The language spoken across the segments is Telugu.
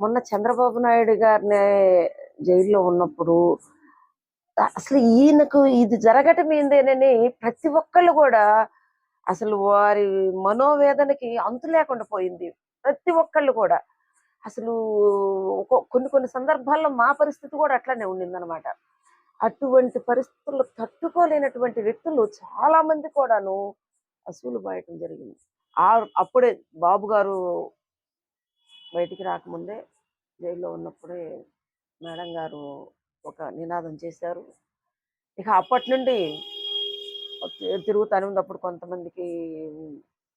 మొన్న చంద్రబాబు నాయుడు గారిని జైల్లో ఉన్నప్పుడు అసలు ఈయనకు ఇది జరగటం ఏందేనని ప్రతి ఒక్కళ్ళు కూడా అసలు వారి మనోవేదనకి అంతు లేకుండా పోయింది. ప్రతి ఒక్కళ్ళు కూడా అసలు ఒక- కొన్ని కొన్ని సందర్భాల్లో మా పరిస్థితి కూడా అట్లానే ఉండిందనమాట అటువంటి పరిస్థితుల్లో తట్టుకోలేనటువంటి వ్యక్తులు చాలామంది కూడాను అసూలు బాయటం జరిగింది. ఆ అప్పుడే బాబు గారు బయటికి రాకముందే జైల్లో ఉన్నప్పుడే మేడం గారు ఒక నినాదం చేశారు. ఇక అప్పటి నుండి తి- తిరుగుతానే కొంతమందికి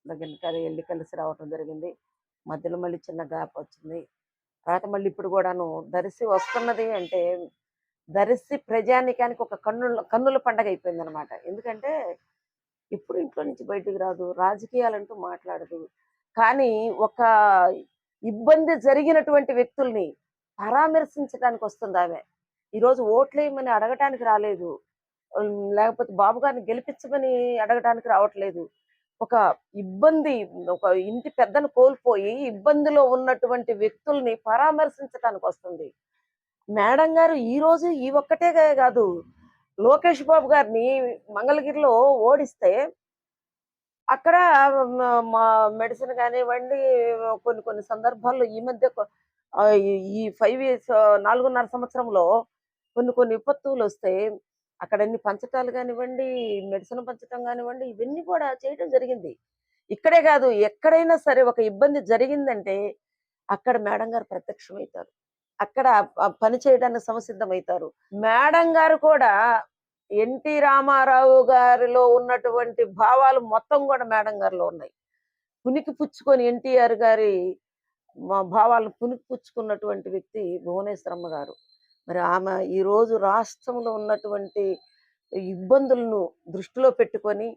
దగ్గరికి వెళ్ళి కలిసి రావటం జరిగింది. మధ్యలో మళ్ళీ చిన్న గ్యాప్ వచ్చింది. తర్వాత మళ్ళీ ఇప్పుడు కూడాను దరిసి వస్తున్నది అంటే దరిసి ప్రజానికానికి ఒక కన్నుల కన్నుల పండగ అయిపోయింది అనమాట ఎందుకంటే ఇప్పుడు ఇంట్లో నుంచి బయటికి రాదు. రాజకీయాలంటూ మాట్లాడదు. కానీ ఒక ఇబ్బంది జరిగినటువంటి వ్యక్తుల్ని పరామర్శించడానికి వస్తుంది ఆమె. ఈరోజు ఓట్లేయమని అడగటానికి రాలేదు. లేకపోతే బాబు గారిని గెలిపించమని అడగటానికి రావట్లేదు. ఒక ఇబ్బంది ఒక ఇంటి పెద్దను కోల్పోయి ఇబ్బందిలో ఉన్నటువంటి వ్యక్తుల్ని పరామర్శించడానికి వస్తుంది. మేడం గారు ఈ రోజు ఈ ఒక్కటే కాదు. లోకేష్ బాబు గారిని మంగళగిరిలో ఓడిస్తే అక్కడ మా మెడిసిన్ కానివ్వండి కొన్ని కొన్ని సందర్భాల్లో ఈ మధ్య ఈ- ఫైవ్ ఇయర్స్ నాలుగున్నర సంవత్సరంలో కొన్ని కొన్ని విపత్తులు వస్తే అక్కడ అన్ని పంచటాలు కానివ్వండి మెడిసిన్ పంచటం కానివ్వండి ఇవన్నీ కూడా చేయడం జరిగింది. ఇక్కడే కాదు ఎక్కడైనా సరే ఒక ఇబ్బంది జరిగిందంటే అక్కడ మేడం గారు ప్రత్యక్షమవుతారు. అక్కడ పని చేయడానికి సంసిద్ధమవుతారు మేడం గారు కూడా ఎన్టీ రామారావు గారిలో ఉన్నటువంటి భావాలు మొత్తం కూడా మేడం గారిలో ఉన్నాయి. పునికి పుచ్చుకొని ఎన్టీఆర్ గారి మా భావాలను పునికి పుచ్చుకున్నటువంటి వ్యక్తి భువనేశ్వరమ్మ గారు. మరి ఆమె ఈ రోజు రాష్ట్రంలో ఉన్నటువంటి ఇబ్బందులను దృష్టిలో పెట్టుకొని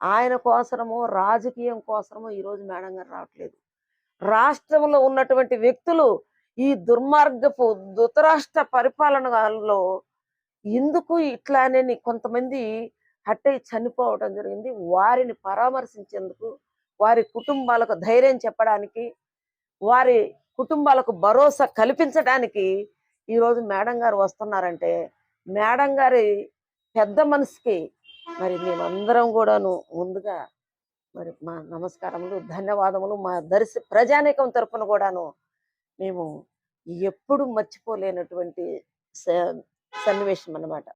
ఆయన కోసరమో రాజకీయం కోసరమో ఈ రోజు మేడం గారు రావట్లేదు. రాష్ట్రంలో ఉన్నటువంటి వ్యక్తులు ఈ దుర్మార్గపు ధృతరాష్ట్ర పరిపాలనలో ఎందుకు ఇట్లానే కొంతమంది హట్టై చనిపోవడం జరిగింది. వారిని పరామర్శించేందుకు వారి కుటుంబాలకు ధైర్యం చెప్పడానికి వారి కుటుంబాలకు భరోసా కల్పించడానికి ఈరోజు మేడం గారు వస్తున్నారంటే మేడం గారి పెద్ద మనసుకి మరి మేమందరం కూడాను ముందుగా మరి మా నమస్కారములు ధన్యవాదములు. మా దర్శి ప్రజానీకం తరఫున కూడాను మేము ఎప్పుడు మర్చిపోలేనటువంటి సన్నివేశం అన్నమాట